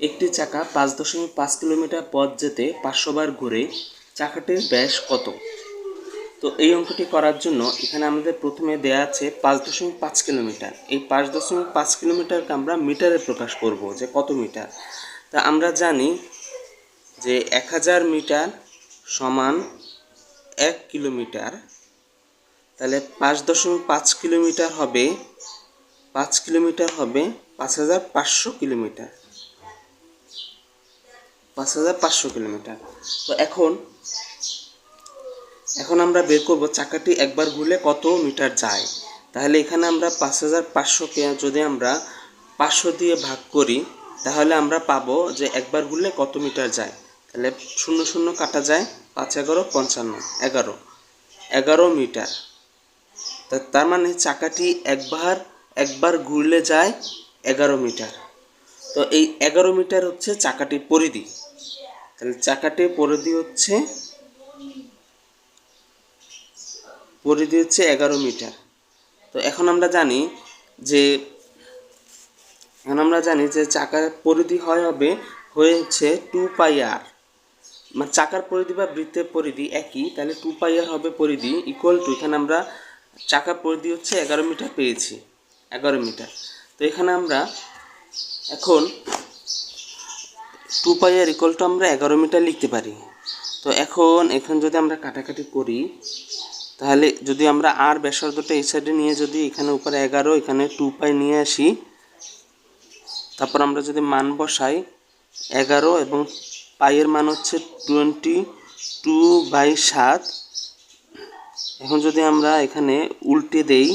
একটি চাকা পাঁচ দশমিক পাঁচ কিলোমিটার পথ যেতে পাঁচশো বার ঘুরে চাকাটির ব্যাস কত? তো এই অঙ্কটি করার জন্য এখানে আমাদের প্রথমে দেয়া আছে পাঁচ দশমিক পাঁচ কিলোমিটার। এই পাঁচ দশমিক পাঁচ কিলোমিটারকে আমরা মিটারে প্রকাশ করব যে কত মিটার? তা আমরা জানি যে এক হাজার মিটার সমান এক কিলোমিটার। তাহলে পাঁচ দশমিক পাঁচ কিলোমিটার হবে, পাঁচ কিলোমিটার হবে পাঁচ হাজার পাঁচশো কিলোমিটার। পাঁচ হাজার পাঁচশো কিলোমিটার। তো এখন এখন আমরা বের করব চাকাটি একবার ঘুরলে কত মিটার যায়। তাহলে এখানে আমরা পাঁচ হাজার পাঁচশোকে যদি আমরা পাঁচশো দিয়ে ভাগ করি, তাহলে আমরা পাবো যে একবার ঘুরলে কত মিটার যায়। তাহলে শূন্য শূন্য কাটা যায় পাঁচ এগারো, পঞ্চান্ন, এগারো এগারো মিটার। তার মানে চাকাটি একবার একবার ঘুরলে যায় এগারো মিটার। তো এই এগারো মিটার হচ্ছে চাকাটির পরিধি। তাহলে চাকাটির পরিধি হচ্ছে পরিধি হচ্ছে এগারো মিটার। তো এখন আমরা জানি যে, এখন আমরা জানি যে চাকার পরিধি হয় হবে হয়েছে টু পাই আর মানে চাকার পরিধি বা বৃত্তের পরিধি একই, তাহলে টু পাই আর হবে পরিধি ইকুয়াল টু এখানে আমরা চাকার পরিধি হচ্ছে এগারো মিটার পেয়েছি, এগারো মিটার। তো এখানে আমরা এখন two pi r equal to আমরা এগারো মিটার লিখতে পারি। তো এখন এখন যদি আমরা কাটাকাটি করি, তাহলে যদি আমরা আর ব্যাসার্ধটা এই সাইডে নিয়ে যদি এখানে উপরে এগারো, এখানে টু পাই নিয়ে আসি, তারপর আমরা যদি মান বসাই, এগারো এবং পাইয়ের মান হচ্ছে টোয়েন্টি টু বাই সাত। এখন যদি আমরা এখানে উল্টে দেই,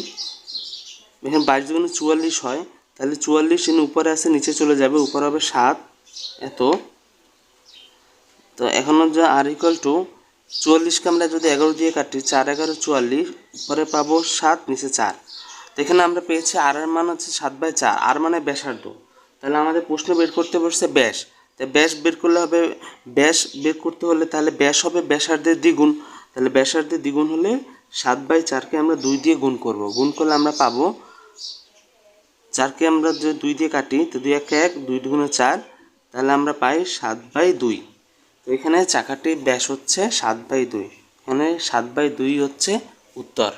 এখানে বাইশ দুগুণে চুয়াল্লিশ হয়, তাহলে চুয়াল্লিশ এনে উপরে আছে, নিচে চলে যাবে, উপরে হবে সাত। এত। তো এখন হচ্ছে আর ইকুয়াল টু চুয়াল্লিশকে আমরা যদি এগারো দিয়ে কাটি, চার এগারো চুয়াল্লিশ, পরে পাবো সাত, নিচে চার। তো এখানে আমরা পেয়েছি আর এর মান হচ্ছে সাত বাই চার আর মানে ব্যাসার্ধ। তাহলে আমাদের প্রশ্ন বের করতে বসছে ব্যাস। তাই ব্যাস বের করলে হবে, ব্যাস বের করতে হলে তাহলে ব্যাস হবে ব্যাসার্ধের দ্বিগুণ। তাহলে ব্যাসার্ধের দ্বিগুণ হলে সাত বাই চারকে আমরা দুই দিয়ে গুণ করব। গুণ করলে আমরা পাবো চারকে আমরা যদি দুই দিয়ে কাটি, তো দুই এক এক, দুই দুগুণে চার। তাহলে আমরা পাই সাত বাই দুই। তো এখানে চাকাটির ব্যাস হচ্ছে সাত বাই দুই। এখানে সাত বাই দুই হচ্ছে উত্তর।